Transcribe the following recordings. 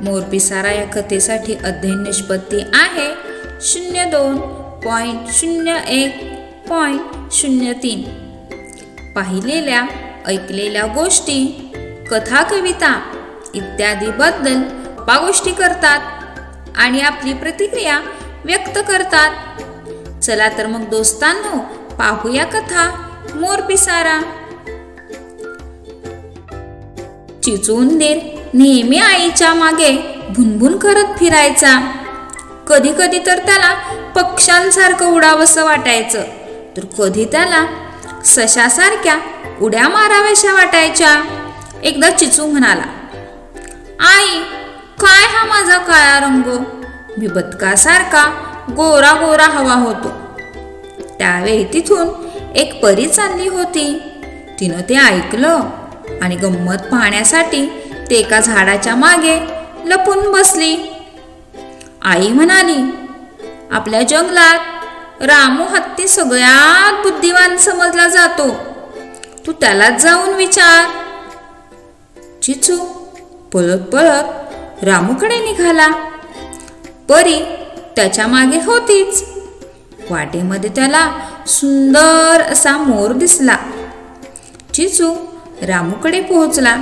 मोरपिसारा या कथेसाठी अध्ययन निष्पत्ती आहे. शून्य दोन पॉईंट शून्य एक पॉईंट शून्य तीन. पाहिलेल्या ऐकलेल्या गोष्टी कथा कविता इत्यादीबद्दल पागोष्टी गोष्टी करतात आणि आपली प्रतिक्रिया व्यक्त करतात. चला तर मग दोस्तांनो पाहूया कथा मोर पिसारा चिचुंदीर नेहमी आईच्या मागे भुनभुन करत फिरायचा. कधी कधी तर त्याला पक्ष्यांसारखं उडावंसं वाटायचं. तर कधी त्याला सशासारख्या उड्या माराव्याशा वाटायच्या. एकदा चिचू म्हणाला आई काय हा माझा काळा रंग? मी बदकासारखा गोरा गोरा हवा होतो. त्यावेळी तिथून एक परी चालली होती. तिनं ते ऐकलं आणि गंमत पाहण्यासाठी ते एका झाडाच्या मागे लपून बसली. आई म्हणाली आपल्या जंगलात रामू हत्ती सगळ्यात बुद्धिवान समजला जातो. तू त्यालाच जाऊन विचार. चिचू पळत पळत रामूकडे निघाला. परी त्याच्यामागे होतीच. वाटेमध्ये त्याला सुंदर असा मोर दिसला. चिचू रामूकडे पोहोचला.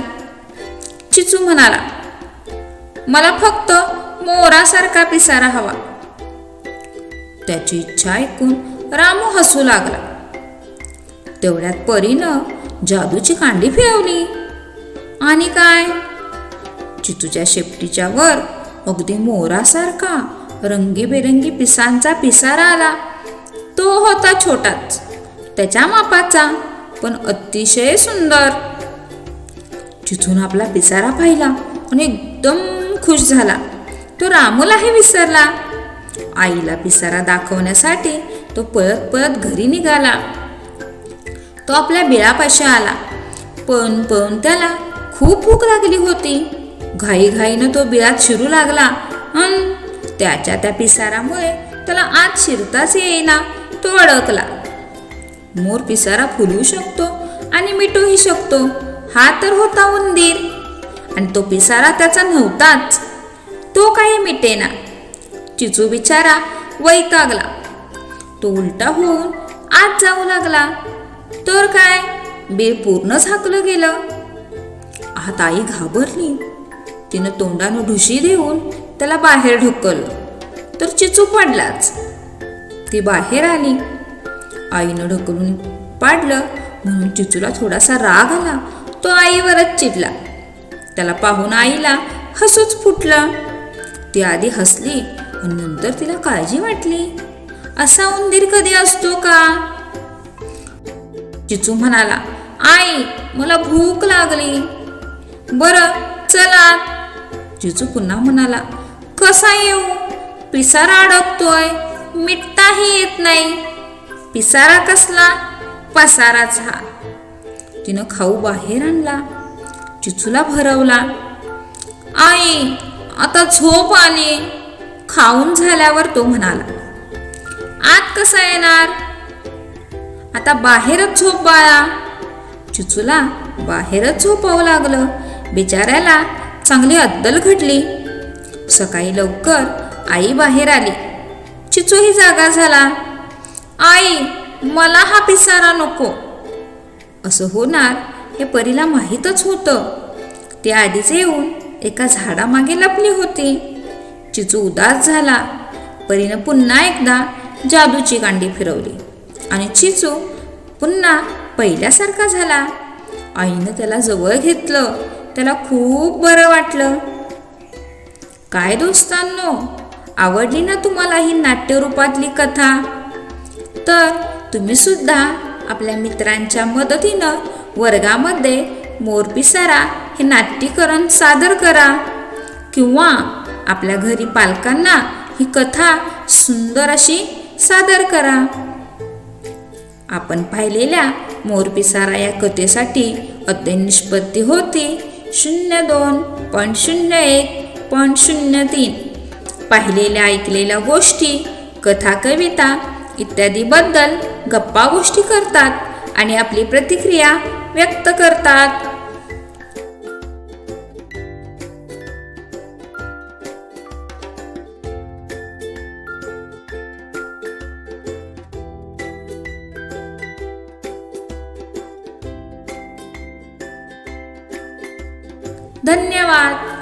चिचू म्हणाला मला फक्त मोरासारखा पिसारा हवा. त्याची इच्छा ऐकून रामू हसू लागला. तेवढ्यात परीनं जादूची कांडी फिरवली. आणि काय? चितूच्या शेपटीच्या वर अगदी मोरासारखा रंगीबेरंगी पिसांचा पिसारा आला. तो होता छोटाच त्याच्या मापाचा पण अतिशय सुंदर. चिथून आपला पिसारा पाहिला आणि एकदम खुश झाला. तो रामूलाही विसरला. आईला पिसारा दाखवण्यासाठी तो पळत पळत घरी निघाला. तो आपल्या बिळापाशी आला. पण पण त्याला खूप भूक लागली होती. घाईघाईनं तो बिळात शिरू लागला. अन त्याच्या त्या पिसारामुळे त्याला आत शिरताच येईना. तो अडकला. मोर पिसारा फुलवू शकतो आणि मिटूही शकतो. हा तर होता उंदीर. आणि तो पिसारा त्याचा नव्हताच. तो काही मिटेना चिचू बिचारा वैतागला. तो उलटा होऊन आत जाऊ लागला. तर काय? बेल पूर्ण झाकलं गेलं. आत आई घाबरली. तिनं तोंडानं ढुशी देऊन त्याला बाहेर ढकललं. तर चिचू पडलाच. ती बाहेर आली. आईनं ढकलून पाडलं. म्हणून चिचूला थोडासा राग आला. आईवरच चिडला. त्याला पाहून आईला हसूच फुटलं. ती आधी हसली आणि नंतर तिला काळजी वाटली. असा उंदीर कधी असतो का? चिचू म्हणाला आई मला भूक लागली. बर चला. चिचू पुन्हा म्हणाला कसा येऊ? पिसारा अडकतोय मिटताही येत नाही. पिसारा कसला? पसाराच हा. तिनं खाऊ बाहेर आणला. चिचूला भरवला आई आता झोप आली. खाऊन झाल्यावर तो म्हणाला आत कसा येणार? आता बाहेरच झोप बाळा. चिचूला बाहेरच झोपावं लागलं. बिचाऱ्याला चांगली अद्दल घडली. सकाळी लवकर आई बाहेर आली. चिचूही जागा झाला. आई मला हा पिसारा नको. असं होणार हे परीला माहीतच होतं. ते आधीच येऊन एका झाडामागे लपली होती. चिचू उदास झाला. परीनं पुन्हा एकदा जादूची कांडी फिरवली आणि चिचू पुन्हा पहिल्यासारखा झाला. आईनं त्याला जवळ घेतलं. त्याला खूप बरं वाटलं. काय दोस्तांनो आवडली ना तुम्हाला ही नाट्यरूपातली कथा? तर तुम्ही सुद्धा आपल्या मित्रांच्या मदतीनं वर्गामध्ये मोरपिसारा हे नाट्यकरण सादर करा. किंवा आपल्या घरी पालकांना ही कथा सुंदर अशी सादर करा. आपण पाहिलेल्या मोरपिसारा या कथेसाठी अध्ययन निष्पत्ती होती. शून्य दोन पॉईंट शून्य एक पॉईंट शून्य तीन. पाहिलेल्या ऐकलेल्या गोष्टी कथा कविता इत्यादीबद्दल गप्पा गोष्टी करतात आणि आपली प्रतिक्रिया व्यक्त करतात. धन्यवाद.